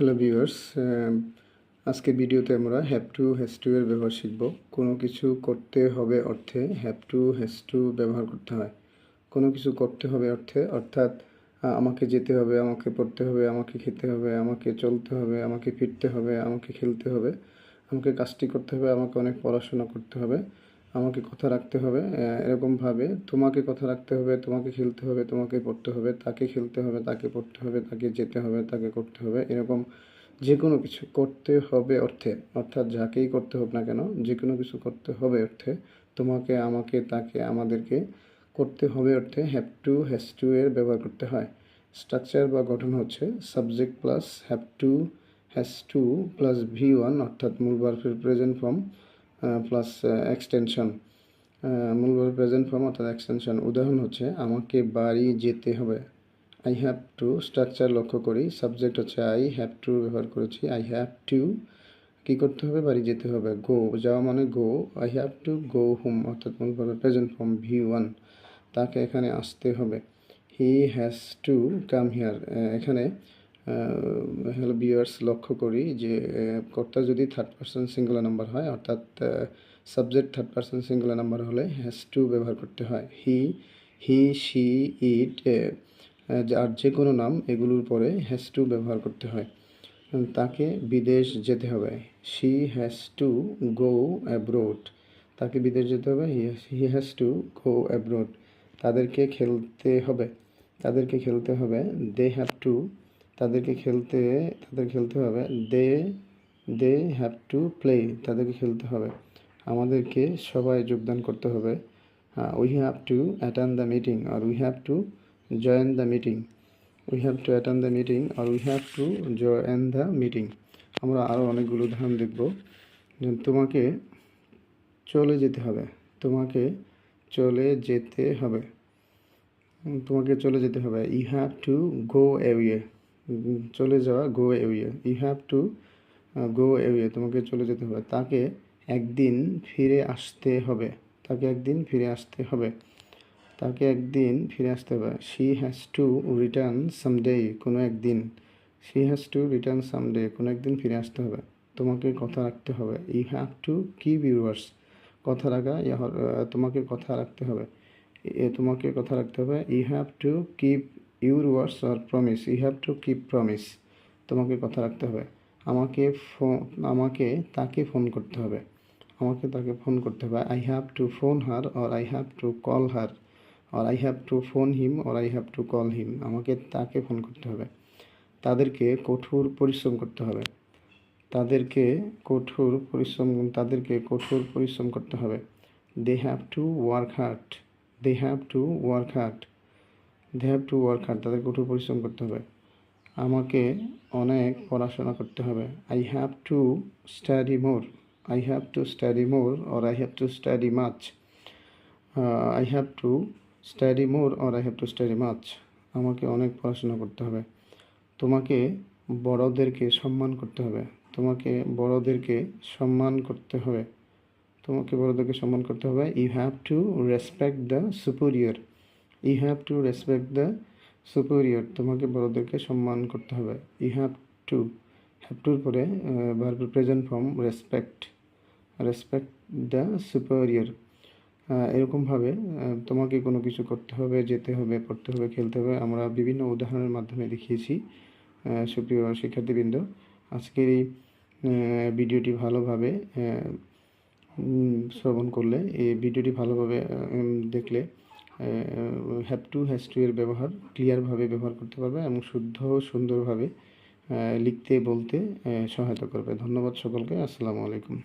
Hello viewers আজকে ভিডিওতে আমরা হ্যাভ টু হ্যাজ টু এর ব্যবহার শিখব। কোনো কিছু করতে হবে অর্থে হ্যাভ টু হ্যাজ টু ব্যবহার করতে হয়। কোনো কিছু করতে হবে অর্থে, অর্থাৎ আমাকে যেতে হবে, আমাকে পড়তে হবে, আমাকে খেতে হবে, আমাকে চলতে হবে, আমাকে ফিরতে হবে, আমাকে খেলতে হবে, আমাকে কাজটি করতে হবে, আমাকে অনেক পড়াশোনা করতে হবে। আমাকে কথা রাখতে হবে এরকমভাবে তোমাকে কথা রাখতে হবে, তোমাকে খেলতে হবে, তোমাকে পড়তে হবে, তাকে খেলতে হবে, তাকে পড়তে হবে, তাকে যেতে হবে, তাকে করতে হবে, এরকম যে কোনো কিছু করতে হবে অর্থে, অর্থাৎ যাকেই করতে হোক না কেন যে কোনো কিছু করতে হবে অর্থে, তোমাকে, আমাকে, তাকে, আমাদেরকে করতে হবে অর্থে হ্যাভ টু হ্যাজ টু এর ব্যবহার করতে হয়। স্ট্রাকচার বা গঠন হচ্ছে subject plus have to has to plus V one অর্থাৎ মূল বার্ফের প্রেজেন্ট ফর্ম প্লাস এক্সটেনশন মূল বার্ফের প্রেজেন্ট ফর্ম অর্থাৎ এক্সটেনশন উদাহরণ হচ্ছে, আমাকে বাড়ি যেতে হবে। আই হ্যাভ টু স্ট্রাকচার লক্ষ্য করি। সাবজেক্ট হচ্ছে আই হ্যাভ টু ব্যবহার করেছি। আই হ্যাভ টু কী করতে হবে? বাড়ি যেতে হবে। গো যাওয়া মানে go I have to go home অর্থাৎ মূল ভাবে প্রেজেন্ট ফর্ম ভি ওয়ান তাকে এখানে আসতে হবে। He has to come here এখানে হ্যালো বিয়ার্স লক্ষ্য করি যে কর্তা যদি থার্ড পার্সন সিঙ্গুলার নাম্বার হয়, অর্থাৎ subject third person singular number হলে হ্যাজ টু ব্যবহার করতে হয়। হি হি শি ইট আর যে কোনো নাম, এগুলোর পরে হ্যাজ টু ব্যবহার করতে হয়। তাকে বিদেশ যেতে হবে। She has to go abroad তাকে বিদেশ যেতে হবে। He has to go abroad তাদেরকে খেলতে হবে। তাদেরকে খেলতে হবে। দে হ্যাভ টু তাদেরকে খেলতে, তাদের খেলতে হবে। They they have to play তাদেরকে খেলতে হবে। আমাদেরকে সবাই যোগদান করতে হবে। We have to attend the meeting R we have to join the meeting we have to attend the meeting R we have to join the meeting আমরা আরও অনেকগুলো উদাহরণ দেখব। তোমাকে চলে যেতে হবে। তোমাকে চলে যেতে হবে। তোমাকে চলে যেতে হবে। You have to go away চলে যাওয়া go away you have to go away তোমাকে চলে যেতে হবে। তাকে একদিন ফিরে আসতে হবে। তাকে একদিন ফিরে আসতে হবে। তাকে একদিন ফিরে আসতে হবে। She has to return someday কোনো একদিন। She has to return someday কোনো একদিন ফিরে আসতে হবে। তোমাকে কথা রাখতে হবে। You have to keep yours কথা রাখা তোমাকে কথা রাখতে হবে। তোমাকে কথা রাখতে হবে। You have to keep your words or promise you have to keep promise তোমাকে কথা রাখতে হবে। আমাকে ফোন আমাকে তাকে ফোন করতে হবে। আমাকে তাকে ফোন করতে হবে। I have to phone her or I have to call her or I have to phone him or I have to call him আমাকে তাকে ফোন করতে হবে। তাদেরকে কঠোর পরিশ্রম করতে হবে। তাদেরকে কঠোর পরিশ্রম, তাদেরকে কঠোর পরিশ্রম করতে হবে। They have to work hard they have to work hard they have to work hard তাদের কঠোর পরিশ্রম করতে হবে। আমাকে অনেক পড়াশোনা করতে হবে। I have to study more I have to study more or I have to study much I have to study more or I have to study much আমাকে অনেক পড়াশোনা করতে হবে। তোমাকে বড়দেরকে সম্মান করতে হবে। তোমাকে বড়দেরকে সম্মান করতে হবে। তোমাকে বড়দেরকে সম্মান করতে হবে। You have to respect the superior you have to respect the superior তোমাকে বড়দেরকে সম্মান করতে হবে। ইউ হ্যাভ টু হ্যাভ টুর পরে verb present form respect respect the superior এরকমভাবে তোমাকে কোনো কিছু করতে হবে, যেতে হবে, পড়তে হবে, খেলতে হবে, আমরা বিভিন্ন উদাহরণের মাধ্যমে দেখিয়েছি সুপ্রিয় শিক্ষার্থীবৃন্দ। আজকের এই ভিডিওটি ভালোভাবে শ্রবণ করলে, এই ভিডিওটি ভালোভাবে দেখলে হ্যাভ টু হ্যাজ টু এর ব্যবহার ক্লিয়ারভাবে ব্যবহার করতে পারবে এবং শুদ্ধ, সুন্দরভাবে লিখতে, বলতে সহায়তা করবে। ধন্যবাদ সকলকে। আসসালামু আলাইকুম।